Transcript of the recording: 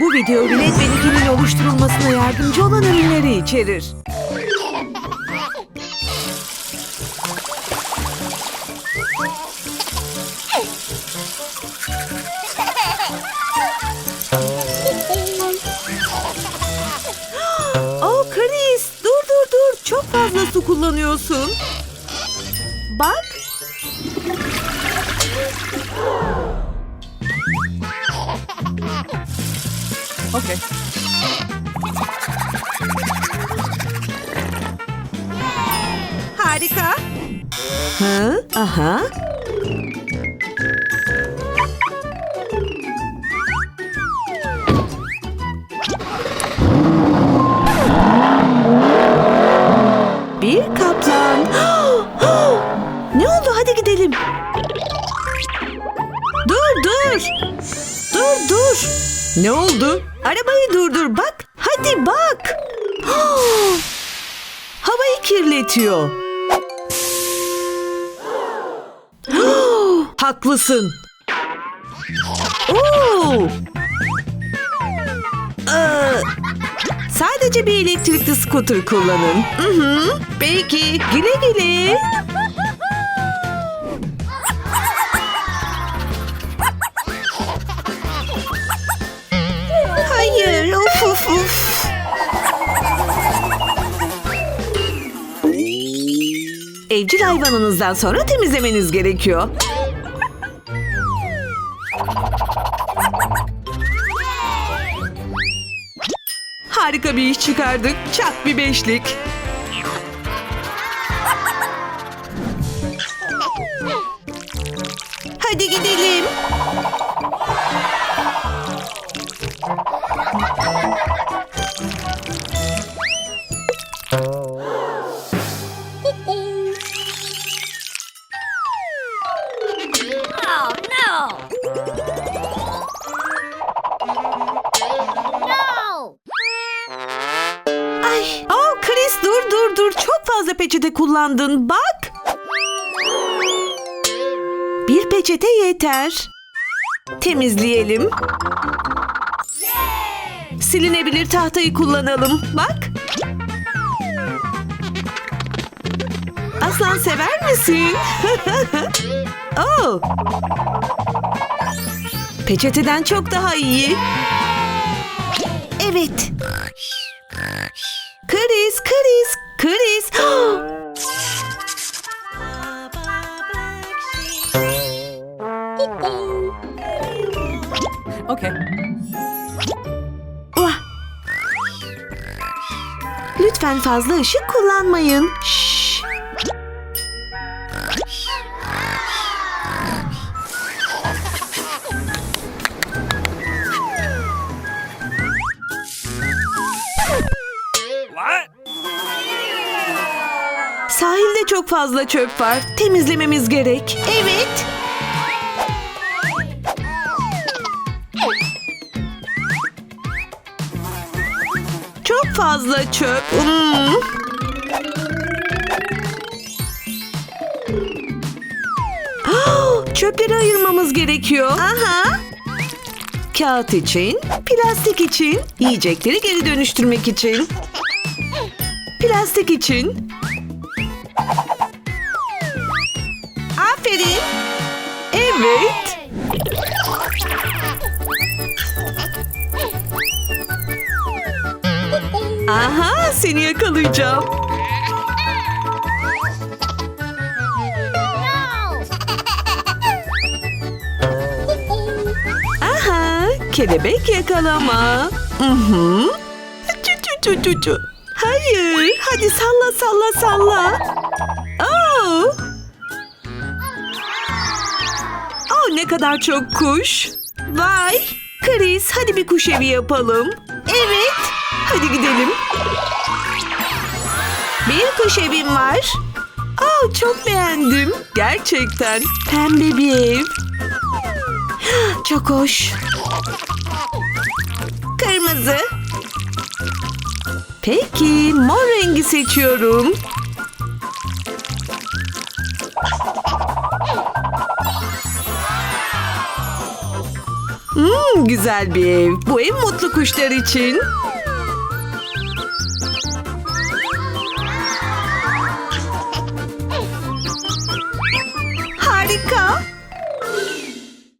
Bu video bilet ve nikinin oluşturulmasına yardımcı olan ürünleri içerir. Oh Chris, dur dur dur. Çok fazla su kullanıyorsun. Bak. Okay. Harika. Hı? Aha. Bir kaplan. ne oldu? Hadi gidelim. Dur dur. Dur dur. Ne oldu? Arabayı durdur bak. Hadi bak. Havayı kirletiyor. Haklısın. Oo. Ee, sadece bir elektrikli scooter kullanın. Hı hı. Peki, güle güle. Evcil hayvanınızdan sonra temizlemeniz gerekiyor. Harika bir iş çıkardık. Çak bir beşlik. Hadi gidelim. Dur dur dur. Çok fazla peçete kullandın. Bak. Bir peçete yeter. Temizleyelim. Silinebilir tahtayı kullanalım. Bak. Aslan sever misin? oh. Peçeteden çok daha iyi. Evet. Chris, Chris, Chris. Okay. Lütfen fazla ışık kullanmayın. Şşş. Çok fazla çöp var. Temizlememiz gerek. Evet. Çok fazla çöp. Hmm. Ah, Çöpleri ayırmamız gerekiyor. Aha. Kağıt için, plastik için, yiyecekleri geri dönüştürmek için. Plastik için, Aferin. Evet. Aha seni yakalayacağım. Aha kelebek yakalama. Hı hı. Çu çu. Hayır. Hadi salla salla salla. Kadar çok kuş. Vay. Chris hadi bir kuş evi yapalım. Evet. Hadi gidelim. Bir kuş evim var. Oh çok beğendim. Gerçekten. Pembe bir ev. Çok hoş. Kırmızı. Peki mor rengi seçiyorum. Güzel bir ev. Bu ev mutlu kuşlar için.